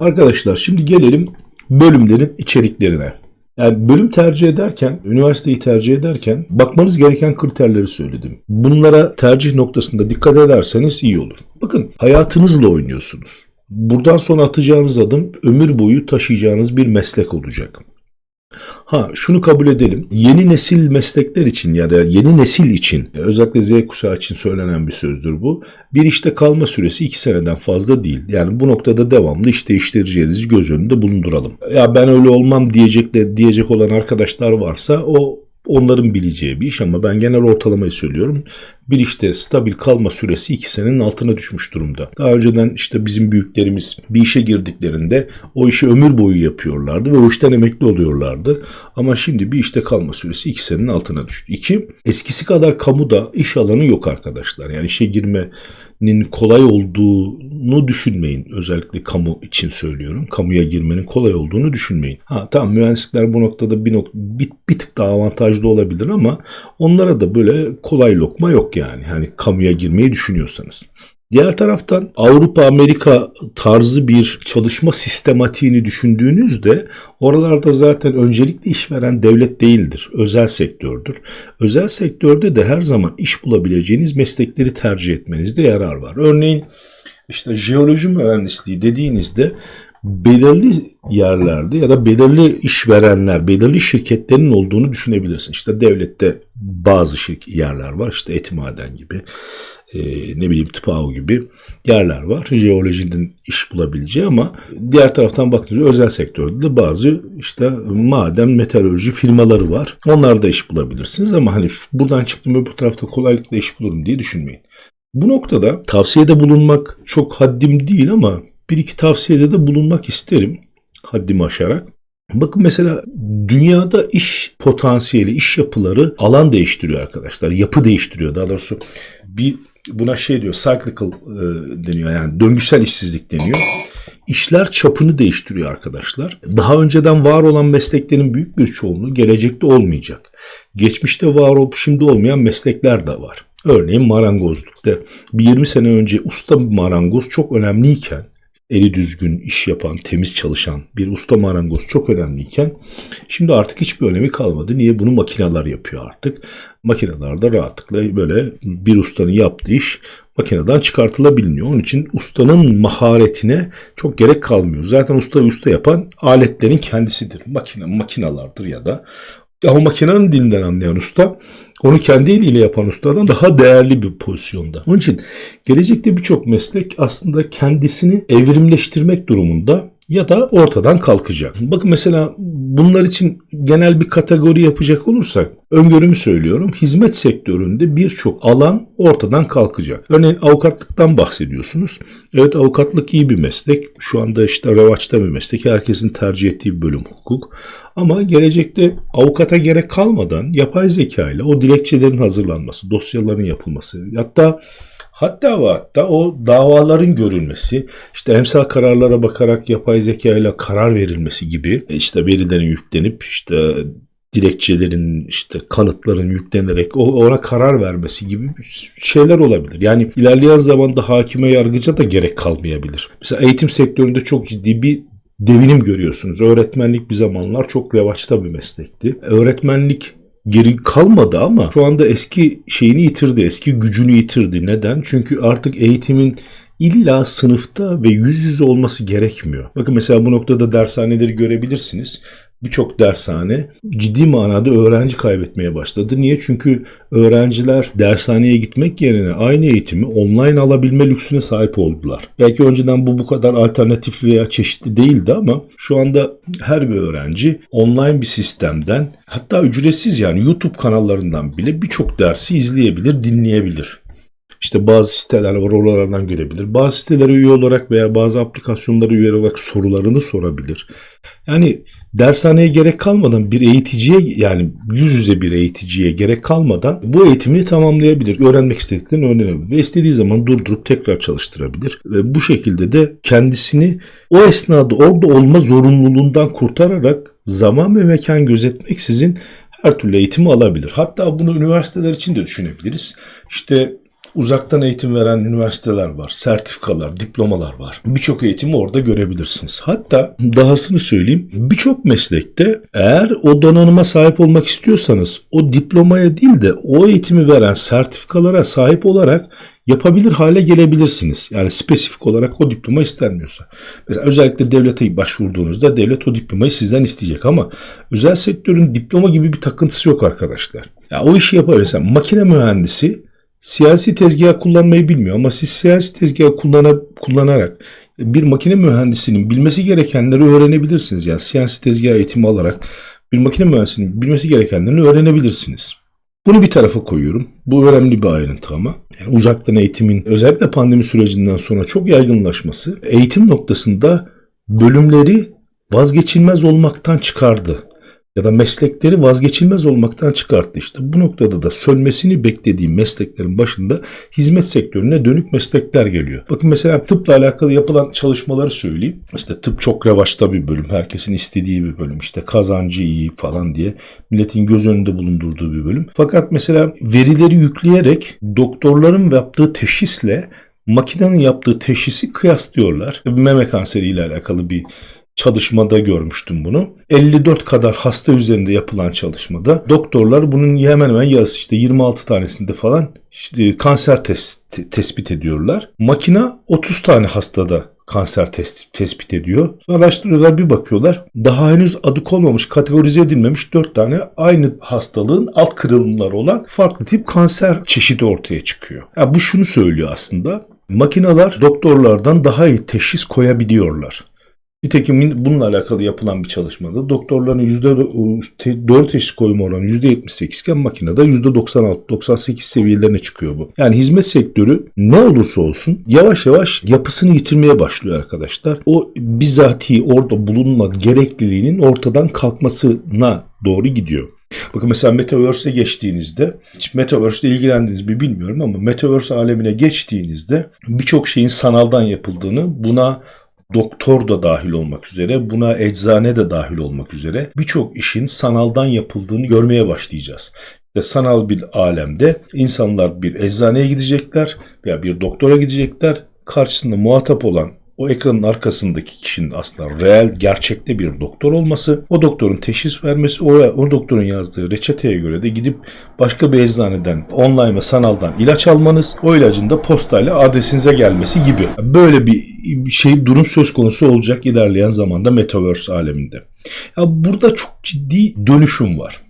Arkadaşlar şimdi gelelim bölümlerin içeriklerine. Yani bölüm tercih ederken, üniversiteyi tercih ederken bakmanız gereken kriterleri söyledim. Bunlara tercih noktasında dikkat ederseniz iyi olur. Bakın hayatınızla oynuyorsunuz. Buradan sonra atacağınız adım ömür boyu taşıyacağınız bir meslek olacak. Ha şunu kabul edelim. Yeni nesil meslekler için ya da yeni nesil için özellikle Z kuşağı için söylenen bir sözdür bu. Bir işte kalma süresi 2 seneden fazla değil. Yani bu noktada devamlı iş değiştireceğinizi göz önünde bulunduralım. Ya ben öyle olmam diyecek de diyecek olan arkadaşlar varsa o onların bileceği bir iş ama ben genel ortalamayı söylüyorum. Bir işte stabil kalma süresi 2 senenin altına düşmüş durumda. Daha önceden işte bizim büyüklerimiz bir işe girdiklerinde o işi ömür boyu yapıyorlardı ve o işten emekli oluyorlardı. Ama şimdi bir işte kalma süresi 2 senenin altına düştü. 2. Eskisi kadar kamuda iş alanı yok arkadaşlar. Yani işe girmenin kolay olduğunu düşünmeyin. Özellikle kamu için söylüyorum. Kamuya girmenin kolay olduğunu düşünmeyin. Ha tamam mühendislikler bu noktada bir, nok bir, bir tık daha avantajlı olabilir ama onlara da böyle kolay lokma yok yani. Hani kamuya girmeyi düşünüyorsanız. Diğer taraftan Avrupa Amerika tarzı bir çalışma sistematiğini düşündüğünüzde oralarda zaten öncelikli işveren devlet değildir. Özel sektördür. Özel sektörde de her zaman iş bulabileceğiniz meslekleri tercih etmenizde yarar var. Örneğin işte jeoloji mühendisliği dediğinizde belirli yerlerde ya da belirli işverenler, belirli şirketlerin olduğunu düşünebilirsin. İşte devlette bazı şirk yerler var. İşte Etimaden gibi, e, ne bileyim Tıpao gibi yerler var. Jeolojinin iş bulabileceği ama diğer taraftan baktığınızda özel sektörde de bazı işte maden, meteoroloji firmaları var. Onlar da iş bulabilirsiniz ama hani şu, buradan çıktım öbür tarafta kolaylıkla iş bulurum diye düşünmeyin. Bu noktada tavsiyede bulunmak çok haddim değil ama bir iki tavsiyede de bulunmak isterim haddimi aşarak. Bakın mesela dünyada iş potansiyeli, iş yapıları alan değiştiriyor arkadaşlar. Yapı değiştiriyor. Daha doğrusu bir buna şey diyor cyclical e, deniyor yani döngüsel işsizlik deniyor. İşler çapını değiştiriyor arkadaşlar. Daha önceden var olan mesleklerin büyük bir çoğunluğu gelecekte olmayacak. Geçmişte var olup şimdi olmayan meslekler de var. Örneğin marangozlukta bir 20 sene önce usta bir marangoz çok önemliyken eli düzgün iş yapan, temiz çalışan bir usta marangoz çok önemliyken şimdi artık hiçbir önemi kalmadı. Niye? Bunu makineler yapıyor artık. Makineler de rahatlıkla böyle bir ustanın yaptığı iş makineden çıkartılabiliyor. Onun için ustanın maharetine çok gerek kalmıyor. Zaten usta usta yapan aletlerin kendisidir. Makine, makinalardır ya da o makinenin dilinden anlayan usta onu kendi eliyle yapan ustadan daha değerli bir pozisyonda. Onun için gelecekte birçok meslek aslında kendisini evrimleştirmek durumunda ya da ortadan kalkacak. Bakın mesela bunlar için genel bir kategori yapacak olursak öngörümü söylüyorum. Hizmet sektöründe birçok alan ortadan kalkacak. Örneğin avukatlıktan bahsediyorsunuz. Evet avukatlık iyi bir meslek. Şu anda işte revaçta bir meslek. Herkesin tercih ettiği bir bölüm hukuk. Ama gelecekte avukata gerek kalmadan yapay zeka ile o dilekçelerin hazırlanması, dosyaların yapılması, hatta Hatta ve hatta o davaların görülmesi, işte emsal kararlara bakarak yapay zeka ile karar verilmesi gibi işte verilerin yüklenip işte dilekçelerin işte kanıtların yüklenerek ona karar vermesi gibi şeyler olabilir. Yani ilerleyen zamanda hakime yargıca da gerek kalmayabilir. Mesela eğitim sektöründe çok ciddi bir devinim görüyorsunuz. Öğretmenlik bir zamanlar çok revaçta bir meslekti. Öğretmenlik geri kalmadı ama şu anda eski şeyini yitirdi, eski gücünü yitirdi. Neden? Çünkü artık eğitimin illa sınıfta ve yüz yüze olması gerekmiyor. Bakın mesela bu noktada dershaneleri görebilirsiniz birçok dershane ciddi manada öğrenci kaybetmeye başladı. Niye? Çünkü öğrenciler dershaneye gitmek yerine aynı eğitimi online alabilme lüksüne sahip oldular. Belki önceden bu bu kadar alternatif veya çeşitli değildi ama şu anda her bir öğrenci online bir sistemden hatta ücretsiz yani YouTube kanallarından bile birçok dersi izleyebilir, dinleyebilir. İşte bazı siteler var oralardan görebilir. Bazı sitelere üye olarak veya bazı aplikasyonlara üye olarak sorularını sorabilir. Yani dershaneye gerek kalmadan bir eğiticiye yani yüz yüze bir eğiticiye gerek kalmadan bu eğitimini tamamlayabilir. Öğrenmek istediklerini öğrenebilir. Ve istediği zaman durdurup tekrar çalıştırabilir. Ve bu şekilde de kendisini o esnada orada olma zorunluluğundan kurtararak zaman ve mekan gözetmeksizin her türlü eğitimi alabilir. Hatta bunu üniversiteler için de düşünebiliriz. İşte Uzaktan eğitim veren üniversiteler var, sertifikalar, diplomalar var. Birçok eğitimi orada görebilirsiniz. Hatta dahasını söyleyeyim, birçok meslekte eğer o donanıma sahip olmak istiyorsanız o diplomaya değil de o eğitimi veren sertifikalara sahip olarak yapabilir hale gelebilirsiniz. Yani spesifik olarak o diploma istenmiyorsa. Mesela özellikle devlete başvurduğunuzda devlet o diplomayı sizden isteyecek ama özel sektörün diploma gibi bir takıntısı yok arkadaşlar. Ya o işi yapar. Makine mühendisi siyasi tezgah kullanmayı bilmiyor ama siz siyasi tezgah kullana, kullanarak bir makine mühendisinin bilmesi gerekenleri öğrenebilirsiniz. Yani siyasi tezgah eğitimi alarak bir makine mühendisinin bilmesi gerekenlerini öğrenebilirsiniz. Bunu bir tarafa koyuyorum. Bu önemli bir ayrıntı ama. Yani uzaktan eğitimin özellikle pandemi sürecinden sonra çok yaygınlaşması eğitim noktasında bölümleri vazgeçilmez olmaktan çıkardı. Ya da meslekleri vazgeçilmez olmaktan çıkarttı. İşte bu noktada da sönmesini beklediğim mesleklerin başında hizmet sektörüne dönük meslekler geliyor. Bakın mesela tıpla alakalı yapılan çalışmaları söyleyeyim. İşte tıp çok revaçta bir bölüm. Herkesin istediği bir bölüm. İşte kazancı iyi falan diye milletin göz önünde bulundurduğu bir bölüm. Fakat mesela verileri yükleyerek doktorların yaptığı teşhisle makinenin yaptığı teşhisi kıyaslıyorlar. Meme kanseriyle alakalı bir çalışmada görmüştüm bunu. 54 kadar hasta üzerinde yapılan çalışmada doktorlar bunun hemen hemen yarısı işte 26 tanesinde falan işte kanser test, tespit ediyorlar. Makina 30 tane hastada kanser tespit ediyor. Araştırıyorlar bir bakıyorlar. Daha henüz adı konmamış, kategorize edilmemiş 4 tane aynı hastalığın alt kırılımları olan farklı tip kanser çeşidi ortaya çıkıyor. Yani bu şunu söylüyor aslında. Makineler doktorlardan daha iyi teşhis koyabiliyorlar. Nitekim bununla alakalı yapılan bir çalışmada doktorların %4 teşhis koyma oranı %78 iken makinede %96-98 seviyelerine çıkıyor bu. Yani hizmet sektörü ne olursa olsun yavaş yavaş yapısını yitirmeye başlıyor arkadaşlar. O bizatihi orada bulunma gerekliliğinin ortadan kalkmasına doğru gidiyor. Bakın mesela Metaverse'e geçtiğinizde, hiç Metaverse ile ilgilendiğiniz mi bilmiyorum ama Metaverse alemine geçtiğinizde birçok şeyin sanaldan yapıldığını, buna doktor da dahil olmak üzere, buna eczane de dahil olmak üzere birçok işin sanaldan yapıldığını görmeye başlayacağız. Ve sanal bir alemde insanlar bir eczaneye gidecekler veya bir doktora gidecekler. Karşısında muhatap olan o ekranın arkasındaki kişinin aslında reel, gerçekte bir doktor olması, o doktorun teşhis vermesi, o, o doktorun yazdığı reçeteye göre de gidip başka bir eczaneden online ve sanaldan ilaç almanız, o ilacın da postayla adresinize gelmesi gibi. Böyle bir şey durum söz konusu olacak ilerleyen zamanda Metaverse aleminde. Ya burada çok ciddi dönüşüm var.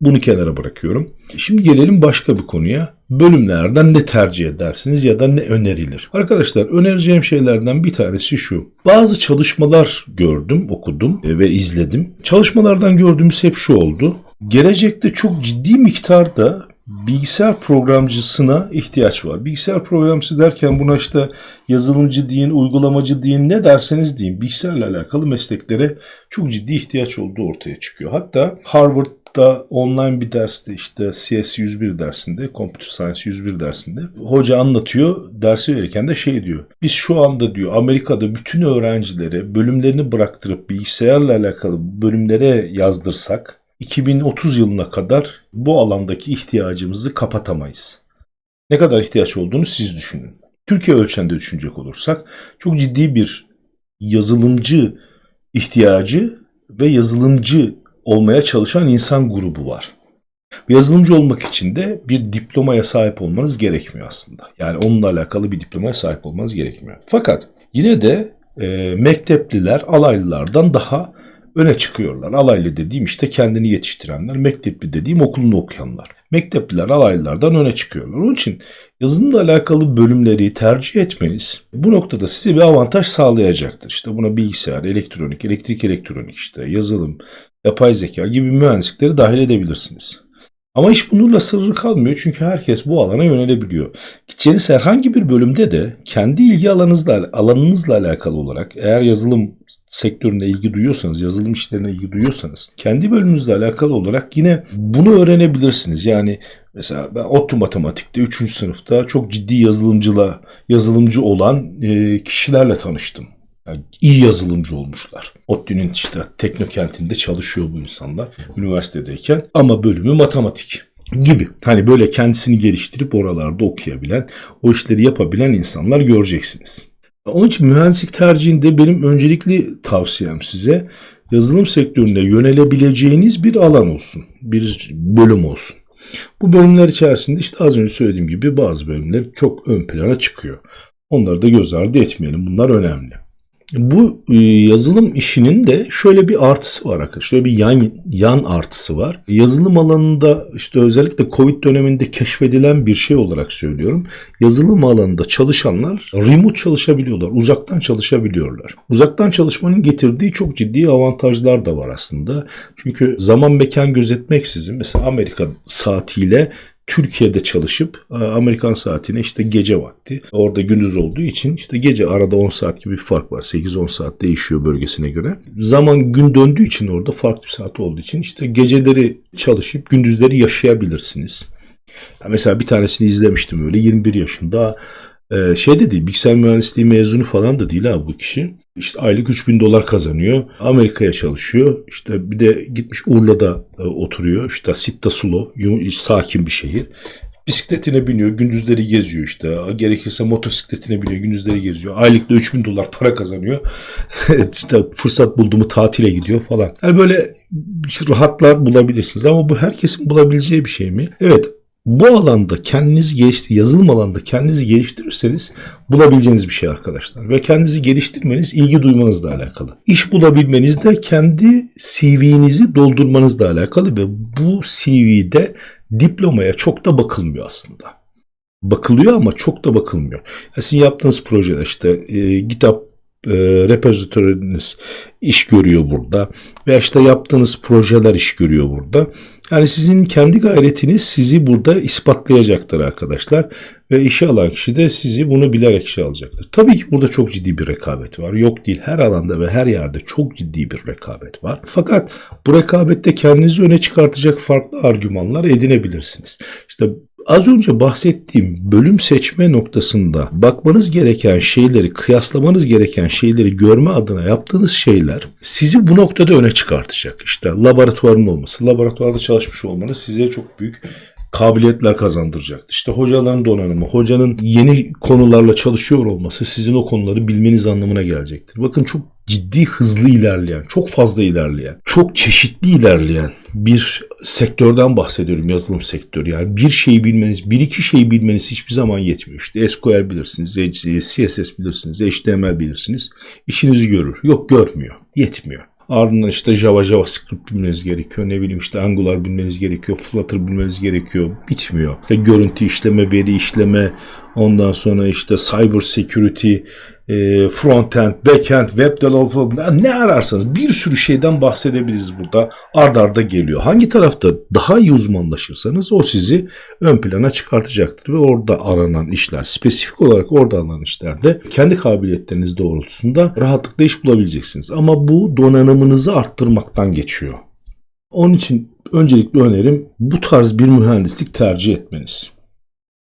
Bunu kenara bırakıyorum. Şimdi gelelim başka bir konuya. Bölümlerden ne tercih edersiniz ya da ne önerilir? Arkadaşlar önereceğim şeylerden bir tanesi şu. Bazı çalışmalar gördüm, okudum ve izledim. Çalışmalardan gördüğümüz hep şu oldu. Gelecekte çok ciddi miktarda bilgisayar programcısına ihtiyaç var. Bilgisayar programcısı derken buna işte yazılımcı deyin, uygulamacı deyin, ne derseniz deyin. Bilgisayarla alakalı mesleklere çok ciddi ihtiyaç olduğu ortaya çıkıyor. Hatta Harvard'da online bir derste işte CS 101 dersinde, Computer Science 101 dersinde hoca anlatıyor. Dersi verirken de şey diyor. Biz şu anda diyor Amerika'da bütün öğrencilere bölümlerini bıraktırıp bilgisayarla alakalı bölümlere yazdırsak 2030 yılına kadar bu alandaki ihtiyacımızı kapatamayız. Ne kadar ihtiyaç olduğunu siz düşünün. Türkiye ölçeğinde düşünecek olursak çok ciddi bir yazılımcı ihtiyacı ve yazılımcı olmaya çalışan insan grubu var. Yazılımcı olmak için de bir diplomaya sahip olmanız gerekmiyor aslında. Yani onunla alakalı bir diplomaya sahip olmanız gerekmiyor. Fakat yine de e, mektepliler alaylılardan daha öne çıkıyorlar. Alaylı dediğim işte kendini yetiştirenler, mektepli dediğim okulunu okuyanlar. Mektepliler alaylılardan öne çıkıyorlar. Onun için yazılımla alakalı bölümleri tercih etmeniz bu noktada size bir avantaj sağlayacaktır. İşte buna bilgisayar, elektronik, elektrik elektronik işte yazılım, yapay zeka gibi mühendislikleri dahil edebilirsiniz. Ama iş bununla sırrı kalmıyor çünkü herkes bu alana yönelebiliyor. Gideceğiniz herhangi bir bölümde de kendi ilgi alanınızla, alanınızla alakalı olarak eğer yazılım sektörüne ilgi duyuyorsanız, yazılım işlerine ilgi duyuyorsanız kendi bölümünüzle alakalı olarak yine bunu öğrenebilirsiniz. Yani mesela ben ODTÜ Matematik'te 3. sınıfta çok ciddi yazılımcıla yazılımcı olan kişilerle tanıştım. Yani iyi yazılımcı olmuşlar. ODTÜ'nün işte teknokentinde çalışıyor bu insanlar üniversitedeyken ama bölümü matematik. gibi. Hani böyle kendisini geliştirip oralarda okuyabilen, o işleri yapabilen insanlar göreceksiniz. Onun için mühendislik tercihinde benim öncelikli tavsiyem size yazılım sektöründe yönelebileceğiniz bir alan olsun. Bir bölüm olsun. Bu bölümler içerisinde işte az önce söylediğim gibi bazı bölümler çok ön plana çıkıyor. Onları da göz ardı etmeyelim. Bunlar önemli. Bu e, yazılım işinin de şöyle bir artısı var arkadaşlar. Şöyle bir yan, yan artısı var. Yazılım alanında işte özellikle Covid döneminde keşfedilen bir şey olarak söylüyorum. Yazılım alanında çalışanlar remote çalışabiliyorlar. Uzaktan çalışabiliyorlar. Uzaktan çalışmanın getirdiği çok ciddi avantajlar da var aslında. Çünkü zaman mekan gözetmeksizin mesela Amerika saatiyle Türkiye'de çalışıp e, Amerikan saatine işte gece vakti. Orada gündüz olduğu için işte gece arada 10 saat gibi bir fark var. 8-10 saat değişiyor bölgesine göre. Zaman gün döndüğü için orada farklı bir saat olduğu için işte geceleri çalışıp gündüzleri yaşayabilirsiniz. Ya mesela bir tanesini izlemiştim öyle 21 yaşında ee, şey de değil bilgisayar mühendisliği mezunu falan da değil ha bu kişi. İşte aylık 3000 dolar kazanıyor. Amerika'ya çalışıyor. İşte bir de gitmiş Urla'da e, oturuyor. İşte Sitta Sulo, sakin bir şehir. Bisikletine biniyor, gündüzleri geziyor işte. Gerekirse motosikletine biniyor, gündüzleri geziyor. Aylıkta 3000 dolar para kazanıyor. işte fırsat buldu mu tatile gidiyor falan. Yani böyle rahatlar bulabilirsiniz. Ama bu herkesin bulabileceği bir şey mi? Evet bu alanda kendinizi geliştir, yazılım alanında kendinizi geliştirirseniz bulabileceğiniz bir şey arkadaşlar. Ve kendinizi geliştirmeniz ilgi duymanızla alakalı. İş bulabilmeniz de kendi CV'nizi doldurmanızla alakalı ve bu CV'de diplomaya çok da bakılmıyor aslında. Bakılıyor ama çok da bakılmıyor. Yani sizin yaptığınız projeler işte e, GitHub e, repozitörünüz iş görüyor burada. Veya işte yaptığınız projeler iş görüyor burada. Yani sizin kendi gayretiniz sizi burada ispatlayacaktır arkadaşlar. Ve işe alan kişi de sizi bunu bilerek işe alacaktır. Tabii ki burada çok ciddi bir rekabet var. Yok değil her alanda ve her yerde çok ciddi bir rekabet var. Fakat bu rekabette kendinizi öne çıkartacak farklı argümanlar edinebilirsiniz. İşte Az önce bahsettiğim bölüm seçme noktasında bakmanız gereken şeyleri, kıyaslamanız gereken şeyleri görme adına yaptığınız şeyler sizi bu noktada öne çıkartacak. İşte laboratuvarın olması, laboratuvarda çalışmış olmanız size çok büyük kabiliyetler kazandıracaktır. İşte hocaların donanımı, hocanın yeni konularla çalışıyor olması sizin o konuları bilmeniz anlamına gelecektir. Bakın çok ciddi hızlı ilerleyen, çok fazla ilerleyen, çok çeşitli ilerleyen bir sektörden bahsediyorum yazılım sektörü. Yani bir şeyi bilmeniz, bir iki şeyi bilmeniz hiçbir zaman yetmiyor. İşte SQL bilirsiniz, CSS bilirsiniz, HTML bilirsiniz. İşinizi görür. Yok görmüyor. Yetmiyor. Ardından işte Java, JavaScript bilmeniz gerekiyor. Ne bileyim işte Angular bilmeniz gerekiyor. Flutter bilmeniz gerekiyor. Bitmiyor. İşte görüntü işleme, veri işleme, ondan sonra işte cyber security, e, frontend, backend, web development ne ararsanız bir sürü şeyden bahsedebiliriz burada. Ard arda geliyor. Hangi tarafta daha iyi uzmanlaşırsanız o sizi ön plana çıkartacaktır ve orada aranan işler, spesifik olarak orada aranan işlerde kendi kabiliyetleriniz doğrultusunda rahatlıkla iş bulabileceksiniz. Ama bu donanımınızı arttırmaktan geçiyor. Onun için öncelikli önerim bu tarz bir mühendislik tercih etmeniz.